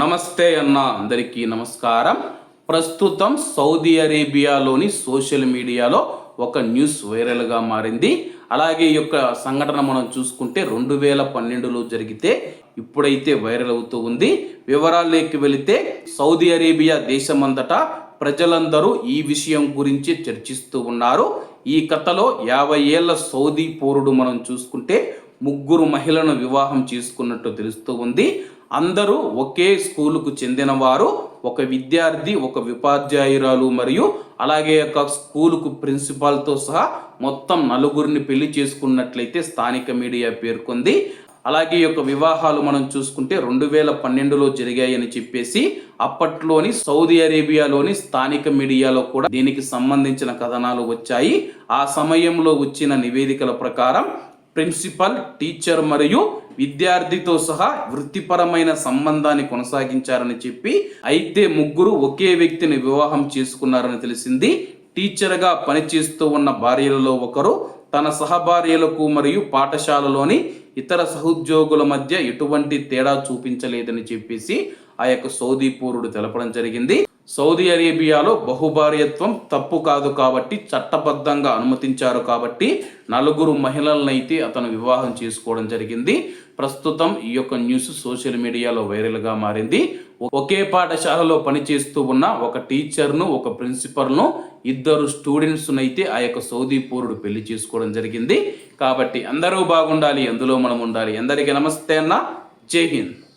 నమస్తే అన్న అందరికీ నమస్కారం. ప్రస్తుతం సౌదీ అరేబియాలోని సోషల్ మీడియాలో ఒక న్యూస్ వైరల్గా మారింది. అలాగే ఈ యొక్క సంఘటన మనం చూసుకుంటే రెండు వేల పన్నెండులో జరిగితే ఇప్పుడైతే వైరల్ అవుతూ ఉంది. వివరాల్లోకి వెళితే సౌదీ అరేబియా దేశమంతటా ప్రజలందరూ ఈ విషయం గురించి చర్చిస్తూ ఉన్నారు. ఈ కథలో యాభై ఏళ్ళ సౌదీ పౌరుడు మనం చూసుకుంటే ముగ్గురు మహిళను వివాహం చేసుకున్నట్టు తెలుస్తూ ఉంది. అందరూ ఒకే స్కూలుకు చెందినవారు ఒక విద్యార్థి ఒక ఉపాధ్యాయురాలు మరియు అలాగే ఒక స్కూలుకు ప్రిన్సిపాల్తో సహా మొత్తం నలుగురిని పెళ్ళి చేసుకున్నట్లయితే స్థానిక మీడియా పేర్కొంది. అలాగే యొక్క వివాహాలు మనం చూసుకుంటే రెండు వేల పన్నెండులో జరిగాయని చెప్పేసి అప్పట్లోని సౌదీ అరేబియాలోని స్థానిక మీడియాలో కూడా దీనికి సంబంధించిన కథనాలు వచ్చాయి. ఆ సమయంలో వచ్చిన నివేదికల ప్రకారం ప్రిన్సిపల్ టీచర్ మరియు విద్యార్థితో సహా వృత్తిపరమైన సంబంధాన్ని కొనసాగించారని చెప్పి అయితే ముగ్గురు ఒకే వ్యక్తిని వివాహం చేసుకున్నారని తెలిసింది. టీచర్గా పనిచేస్తూ ఉన్న భార్యలలో ఒకరు తన సహభార్యలకు మరియు పాఠశాలలోని ఇతర సహోద్యోగుల మధ్య ఎటువంటి తేడా చూపించలేదని చెప్పేసి ఆ యొక్క సౌదీ పౌరుడు తెలపడం జరిగింది. సౌదీ అరేబియాలో బహుభార్యత్వం తప్పు కాదు కాబట్టి చట్టబద్ధంగా అనుమతించారు కాబట్టి నలుగురు మహిళలనైతే అతను వివాహం చేసుకోవడం జరిగింది. ప్రస్తుతం ఈ యొక్క న్యూస్ సోషల్ మీడియాలో వైరల్గా మారింది. ఒకే పాఠశాలలో పనిచేస్తూ ఉన్న ఒక టీచర్ను ఒక ప్రిన్సిపల్ను ఇద్దరు స్టూడెంట్స్నైతే ఆ యొక్క సౌదీ పౌరుడు పెళ్ళి చేసుకోవడం జరిగింది. కాబట్టి అందరూ బాగుండాలి అందులో మనం ఉండాలి. అందరికీ నమస్తే అన్న. జై హింద్.